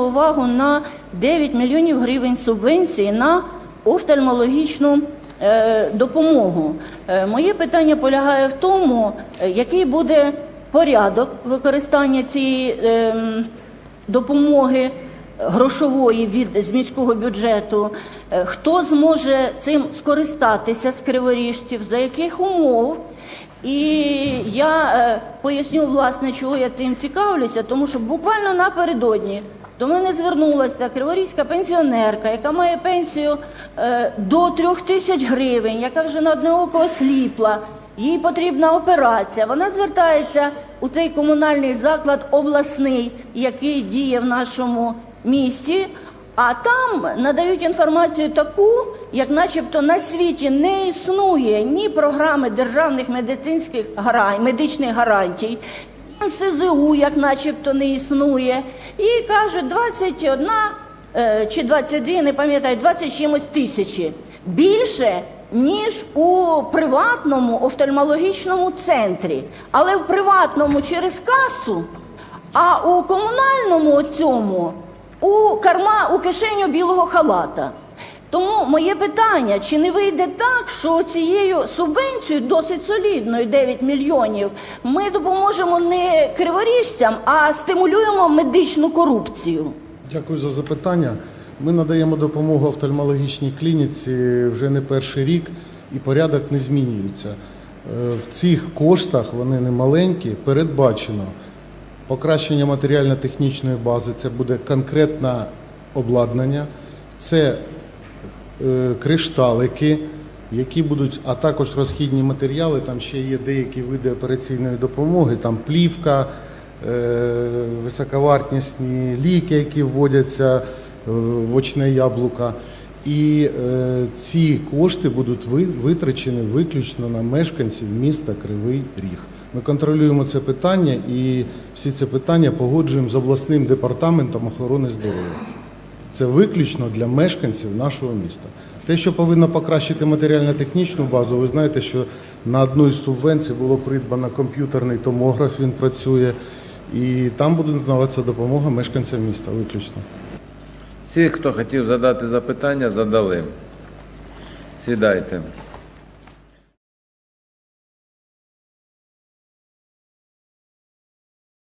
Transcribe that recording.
увагу на 9 мільйонів гривень субвенції на офтальмологічну е, допомогу. Е, Моє питання полягає в тому, е, який буде порядок використання цієї ем, допомоги грошової від з міського бюджету. Хто зможе цим скористатися з криворіжців, за яких умов? І я поясню, власне, чого я цим цікавлюся, тому що буквально напередодні до мене звернулася криворізька пенсіонерка, яка має пенсію е, до трьох тисяч гривень, яка вже на одне око осліпла. Їй потрібна операція. Вона звертається у цей комунальний заклад обласний, який діє в нашому місті. А там надають інформацію таку, як начебто на світі не існує ні програми державних медицинських гарантій, медичних гарантій, СЗУ, як начебто не існує. І кажуть, 21 е, чи 22, не пам'ятаю, 20 чимось тисячі. Більше, ніж у приватному офтальмологічному центрі. Але в приватному через касу, а у комунальному цьому у карма у кишеню білого халата. Тому моє питання: чи не вийде так, що цією субвенцією досить солідною 9 мільйонів ми допоможемо не криворіжцям, а стимулюємо медичну корупцію? Дякую за запитання. Ми надаємо допомогу офтальмологічній клініці вже не перший рік, і порядок не змінюється. Е, В цих коштах вони не маленькі, передбачено покращення матеріально-технічної бази. Це буде конкретне обладнання, це кришталики, які будуть, а також розхідні матеріали. Там ще є деякі види операційної допомоги, там плівка, е, високовартісні ліки, які вводяться е, в очне яблука. І е, ці кошти будуть ви- витрачені виключно на мешканців міста Кривий Ріг. Ми контролюємо це питання і всі ці питання погоджуємо з обласним департаментом охорони здоров'я. Це виключно для мешканців нашого міста. Те, що повинно покращити матеріально-технічну базу, ви знаєте, що на одну із субвенцій було придбано комп'ютерний томограф, він працює, і там буде надаватися допомога мешканцям міста виключно. Всі, хто хотів задати запитання, задали. Сідайте.